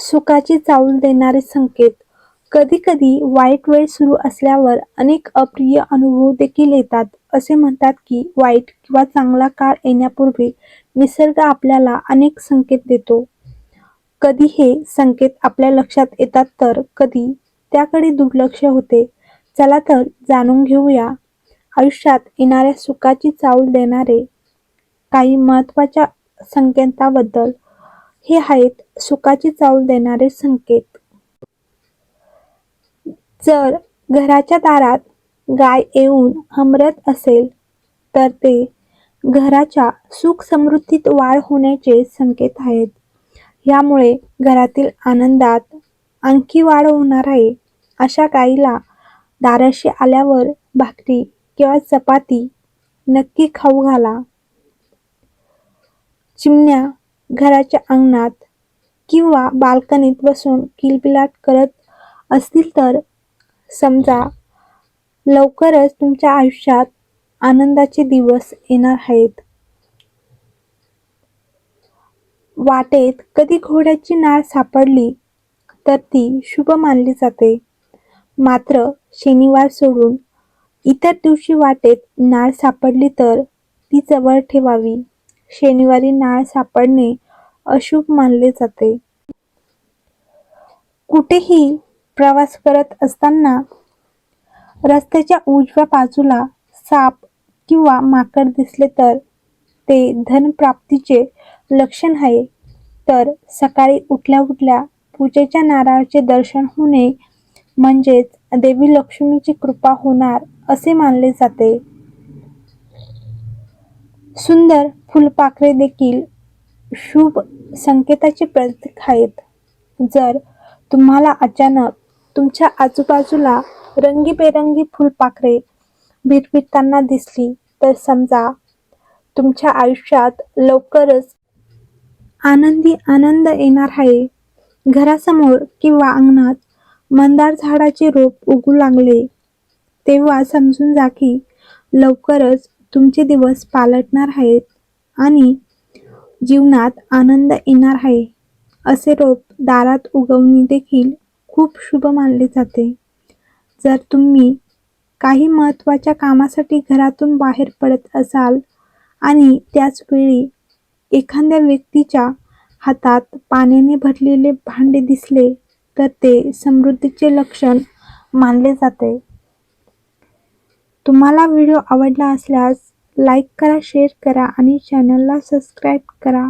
सुखाची चाऊल देणारे संकेत कधी-कधी वाईट वेळ सुरू असल्यावर अनेक अप्रिय अनुभव देखील येतात. असे म्हणतात की वाईट किंवा चांगला काळ येण्यापूर्वी निसर्ग आपल्याला अनेक संकेत देतो. कधी हे संकेत आपल्या लक्षात येतात तर कधी त्याकडे दुर्लक्ष होते. चला तर जाणून घेऊया आयुष्यात येणाऱ्या सुखाची चाऊल देणारे काही महत्त्वाच्या संकेताबद्दल हे आहेत सुखाची चाऊल देणारे संकेत. जर घराच्या दारात गाय येऊन हमरत असेल तर ते घराच्या सुख-समृद्धीत वाढ होण्याचे संकेत आहेत. यामुळे घरातील आनंदात आणखी वाढ होणार आहे. अशा गायीला दाराशी आल्यावर भाकरी किंवा चपाती नक्की खाऊ घाला. चिमण्या घराच्या अंगणात किंवा बाल्कनीत बसून किलबिलाट करत असतील तर समजा लवकरच तुमच्या आयुष्यात आनंदाचे दिवस येणार आहेत. वाटेत कधी घोड्याची नाळ सापडली तर ती शुभ मानली जाते. मात्र शनिवार सोडून इतर दिवशी वाटेत नाळ सापडली तर ती जवळ ठेवावी. शनिवारी नाळ सापडणे अशुभ मानले जाते. कुठेही प्रवास करत असताना रस्त्याच्या उजव्या बाजूला साप किंवा माकड दिसले तर ते धनप्राप्तीचे लक्षण आहे. तर सकाळी उठल्या उठल्या पूजेच्या नारळाचे दर्शन होणे म्हणजेच देवी लक्ष्मीची कृपा होणार असे मानले जाते. सुंदर फुलपाखरे देखील शुभ संकेताचे प्रतीक आहेत. जर तुम्हाला अचानक तुमच्या आजूबाजूला रंगीबेरंगी फुलपाखरे भिरभिरताना दिसली तर समजा तुमच्या आयुष्यात लवकरच आनंदी आनंद येणार आहे. घरासमोर किंवा अंगणात मंदार झाडाचे रोप उगू लागले तेव्हा समजून जा की लवकरच तुमचे दिवस पालटणार आहेत आणि जीवनात आनंद येणार आहे. असे रोप दारात उगवणे देखील खूप शुभ मानले जाते. जर तुम्ही काही महत्त्वाच्या कामासाठी घरातून बाहेर पडत असाल आणि त्याचवेळी एखाद्या व्यक्तीच्या हातात पाण्याने भरलेले भांडे दिसले तर ते समृद्धीचे लक्षण मानले जाते. तुम्हाला व्हिडिओ आवडला असल्यास लाईक करा, शेअर करा आणि चॅनलला सबस्क्राईब करा.